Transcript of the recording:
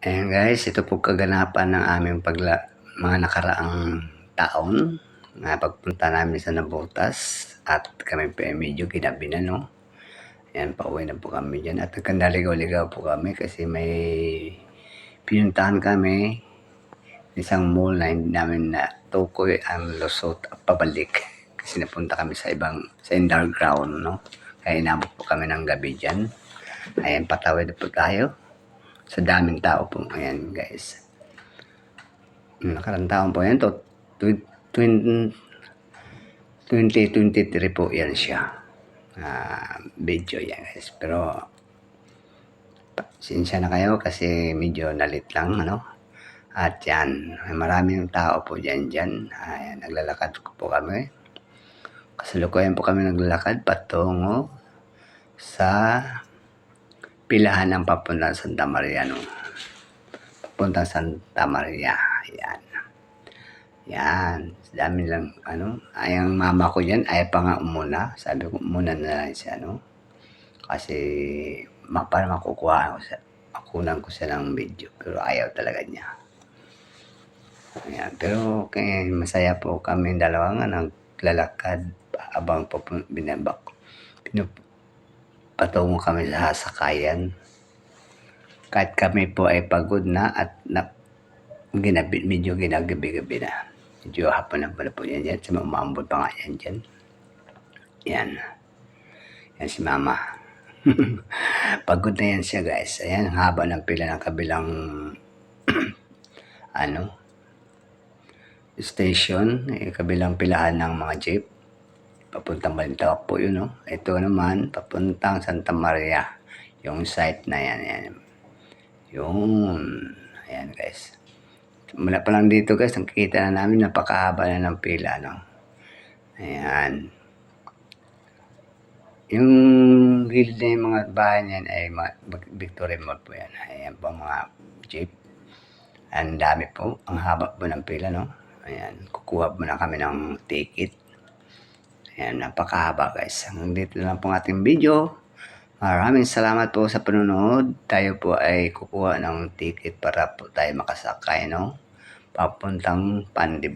Ayan guys, ito po kaganapan ng aming pagla mga nakaraang taon na pagpunta namin sa Nabotas at kami pa medyo ginabi na no. Ayan, pauwi na po kami dyan at nagkandaligaw-ligaw po kami kasi may pinuntahan kami isang mall na hindi namin na tukoy ang lusot at pabalik kasi napunta kami sa ibang sa underground no. Kaya inabot po kami ng gabi dyan. Ayan, patawid po tayo sa daming tao po. Ayan, guys. Nakarang taon po yan. To, tw- twin- 2023 po yan siya. Ah, video yan, guys. Pero, sinsya na kayo kasi medyo nalit lang, ano. At yan, maraming tao po dyan dyan. Ayan, naglalakad po kami. Kasalukuyan po kami naglalakad patungo sa pilahan ng papuntang Santa Maria, no? Papuntang Santa Maria. Yan. Yan. Dami lang, ano. Ay, ang mama ko dyan, ay pa nga umuna. Sabi ko, muna na lang siya, no? Kasi, ma, para makukuha ko siya. Makunan ko siya ng video. Pero ayaw talaga niya. Ayan. Pero, kaya masaya po kami dalawa nga naglalakad habang binabak. Pinup, patungo kami sa sakayan. Kahit kami po ay pagod na at na, ginabi, medyo ginagabi-gabi na. Medyo hapon na pala po yan dyan. Sa umambot pa nga yan dyan. Yan. Yan si mama. pagod na yan siya guys. Ayan, ang haba ng pila ng kabilang ano station, eh, kabilang pilaan ng mga jeep papuntang Balintawak po yun, no? Ito naman, papuntang Santa Maria. Yung site na yan, yan. Yun. Ayan, guys. Mula pa lang dito, guys, nakikita na namin, napakahaba na ng pila, no? Ayan. Yung gilid na yung mga bahay niyan ay mga Victoria Mall po yan. Ayan po mga jeep. Ang dami po. Ang haba po ng pila, no? Ayan. Kukuha po na kami ng ticket. Ayan, napakahaba guys. Hanggang dito na lang po ang ating video. Maraming salamat po sa panonood. Tayo po ay kukuha ng ticket para po tayo makasakay, no? Papuntang Pandib.